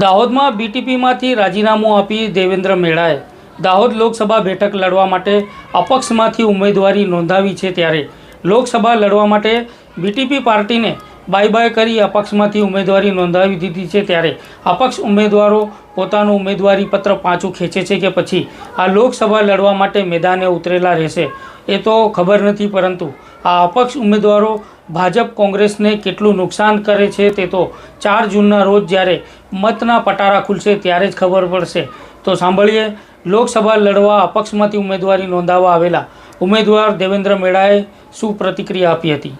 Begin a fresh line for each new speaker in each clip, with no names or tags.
દાહોદમાં બીટીપીમાંથી રાજીનામું આપી દેવેન્દ્ર મેળાએ. દાહોદ લોકસભા બેઠક લડવા માટે અપક્ષમાંથી ઉમેદવારી નોંધાવી છે ત્યારે. લોકસભા લડવા માટે બીટીપી પાર્ટીને બાય બાય કરી અપક્ષમાંથી ઉમેદવારી નોંધાવી દીધી છે ત્યારે. અપક્ષ ઉમેદવારો પોતાનું ઉમેદવારી પત્ર પાછું ખેંચે છે કે પછી આ લોકસભા લડવા માટે મેદાને ઉતરેલા રહેશે. એ તો ખબર નથી પરંતુ આ અપક્ષ ઉમેદવારો ભાજપ કોંગ્રેસને કેટલું નુકસાન કરે છે તે તો ચાર જૂનના રોજ જ્યારે મતના પટારા ખુલશે ત્યારે જ ખબર પડશે. તો સાંભળીએ લોકસભા લડવા અપક્ષમાંથી ઉમેદવારી નોંધાવવા આવેલા ઉમેદવાર દેવેન્દ્ર મેળાએ શું પ્રતિક્રિયા આપી હતી?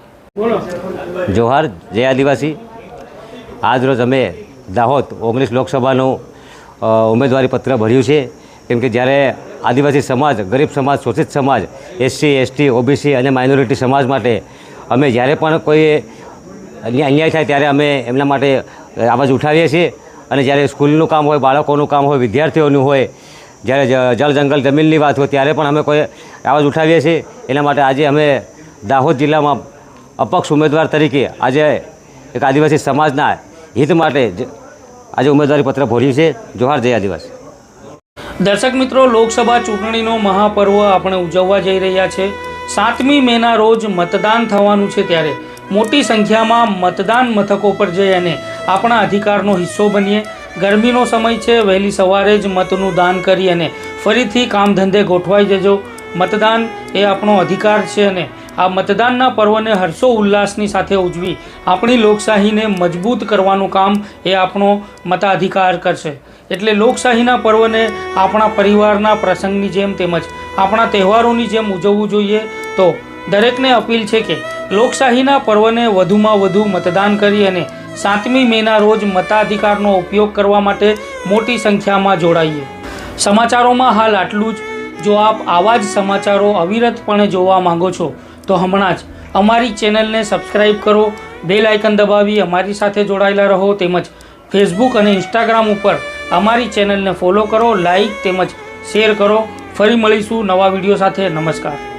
જોહાર જય આદિવાસી. આજરોજ અમે દાહોદ ઓગણીસ લોકસભાનું ઉમેદવારી પત્ર ભર્યું છે. કેમ કે જ્યારે આદિવાસી સમાજ ગરીબ સમાજ શોષિત સમાજ એસસી એસટી ઓબીસી અને માઇનોરિટી સમાજ માટે અમે જ્યારે પણ કોઈ અન્યા- અન્યાય થાય ત્યારે અમે એમના માટે આવાજ ઉઠાવીએ છીએ. અને જ્યારે સ્કૂલનું કામ હોય, બાળકોનું કામ હોય, વિદ્યાર્થીઓનું હોય, જ્યારે જળ જંગલ જમીનની વાત હોય, ત્યારે પણ અમે કોઈ આવાજ ઉઠાવીએ છીએ. એના માટે આજે અમે દાહોદ જિલ્લામાં અપક્ષ ઉમેદવાર તરીકે આજે એક આદિવાસી સમાજના હિત માટે આજે ઉમેદવારી પત્ર ભોર્યું છે. જોહાર જય આદિવાસી.
દર્શક મિત્રો, લોકસભા ચૂંટણીનો મહાપર્વ આપણે ઉજવવા જઈ રહ્યા છે. સાતમી મેના રોજ મતદાન થવાનું છે ત્યારે મોટી સંખ્યામાં મતદાન મથકો પર જઈ અને આપણા અધિકારનો હિસ્સો બનીએ. ગરમીનો સમય છે, વહેલી સવારે જ મતનું દાન કરી અને ફરીથી કામ ધંધે ગોઠવાઈ જજો. મતદાન એ આપણો અધિકાર છે અને આ મતદાનના પર્વને હર્ષો ઉલ્લાસની સાથે ઉજવી આપણી લોકશાહીને મજબૂત કરવાનું કામ એ આપણો મતાધિકાર કરશે. એટલે લોકશાહીના પર્વને આપણા પરિવારના પ્રસંગની જેમ તેમજ આપણા તહેવારોની જેમ ઉજવવું જોઈએ. તો દરેકને અપીલ છે કે લોકશાહીના પર્વને વધુમાં વધુ મતદાન કરી અને સાતમી મેના રોજ મતાધિકારનો ઉપયોગ કરવા માટે મોટી સંખ્યામાં જોડાઈએ. સમાચારોમાં હાલ આટલું જ. જો આપ આવા જ સમાચારો અવિરતપણે જોવા માંગો છો, તો હમણાં જ અમારી ચેનલને સબસ્ક્રાઈબ કરો, બેલ આઇકન દબાવી અમારી સાથે જોડાયેલા રહો તેમજ ફેસબુક અને ઇન્સ્ટાગ્રામ ઉપર અમારી ચેનલને ફોલો કરો લાઈક તેમજ શેર કરો. ફરી મળીશું નવા વીડિયો સાથે. નમસ્કાર.